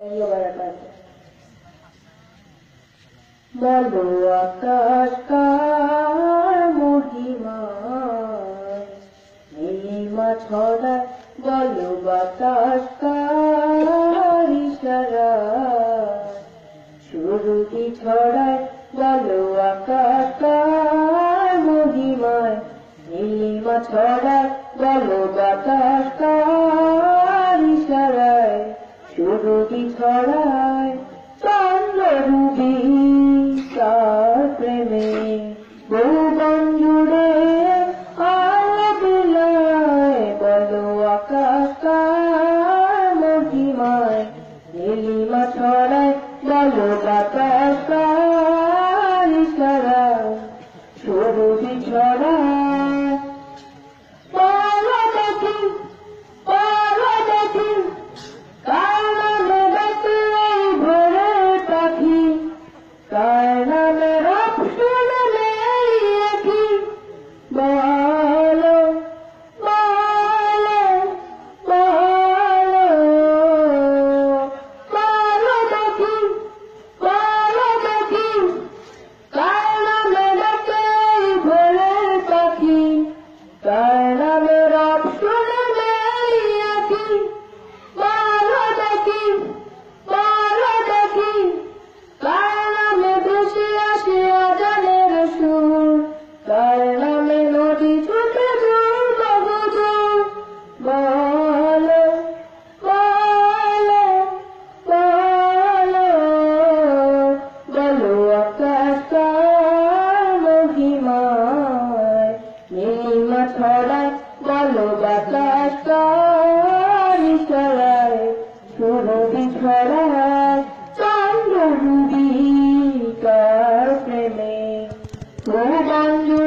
বলো ছড়া বলো বাতাস কার ইশারা সুরুটি ছড়ায় বলো আকাশ কার মহিমায় নীলিমা ছড়ায় বলো বাতাস কার ছড়ায় চন্দ্র রুবি কার প্রেমে। ভুবন জুড়ে আলো বিলায় বলো আকাশ কার মহিমায়। নীলিমা ছড়ায় বলো বাতাস। ङ्गी के गोरञ्ज